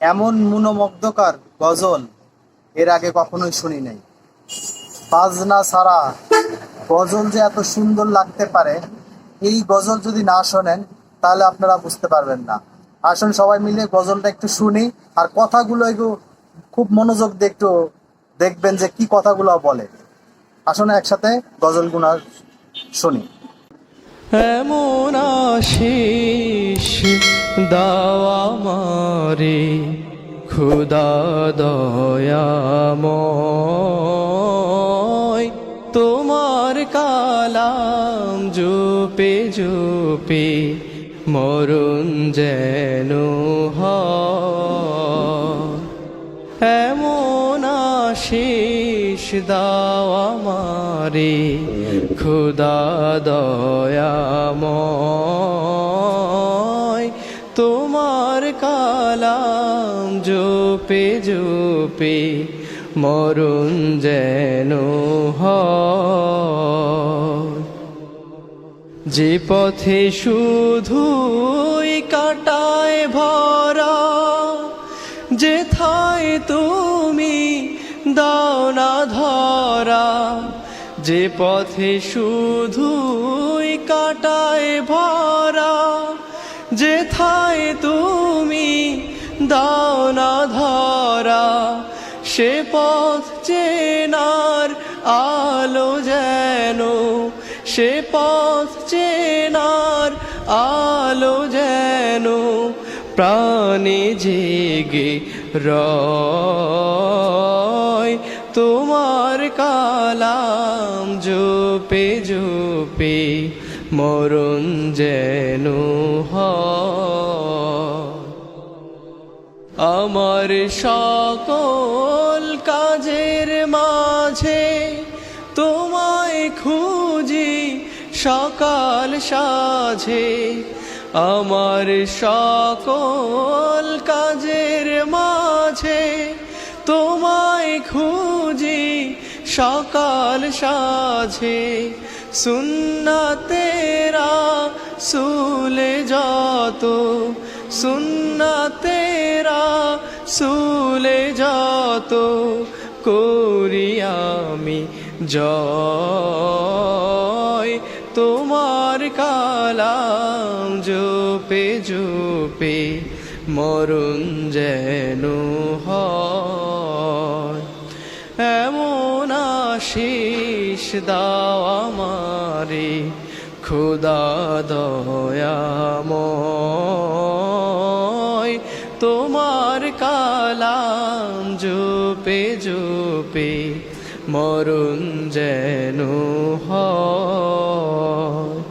এমন মনোমুগ্ধকর গজল এর আগে কখনোই শুনি নাই। বাজনা ছাড়া গজল যে এত সুন্দর লাগতে পারে, এই গজল যদি না শোনেন, তাহলে আপনারা বুঝতে পারবেন না। আসুন সবাই মিলে গজলটা একটু শুনি, আর কথাগুলো একটু খুব মনোযোগ দিয়ে একটু দেখবেন যে কি কথাগুলো বলে। আসুন একসাথে গজলগুলো শুনি। এমন আশিস দাওয়া মারে খুদা দয়াময়। তোমার কালাম জুপে জুপে মরুন যেন এমন আশিস দাও আমারে, খুদা দয়াময়। তোমার কালাম জোপে জোপে মরুন যেন যে পথে শুধুই কাটায় ভরা যে থায় তুমি দাও না ধরা যে পথে শুধুই কাটায় ভরা যে যেথায় তুমি দাও না ধরা সে পথ চেনার আলো যেন, সে পথ চেনার আলো যেন, প্রাণে জেগে রয় তোমার কালাম জোপে জোপে, মরণ যেন হয়। আমার সকল কাজের মাঝে তোমায় খুঁজি সকাল সাঝে। আমার সকল কাজের মাঝে তোমায় খুঁজি সকাল সাঝে সুন্না তেরা সুলে যত সুন্না তেরা সুলে যত করি আমি জয়। তোমার কালাম জোপে জোপে মরুন যেন হয়। দাও আমারে খুদা দয়াময়। তোমার কালাম জুপে জুপে মরুন যেন হয়।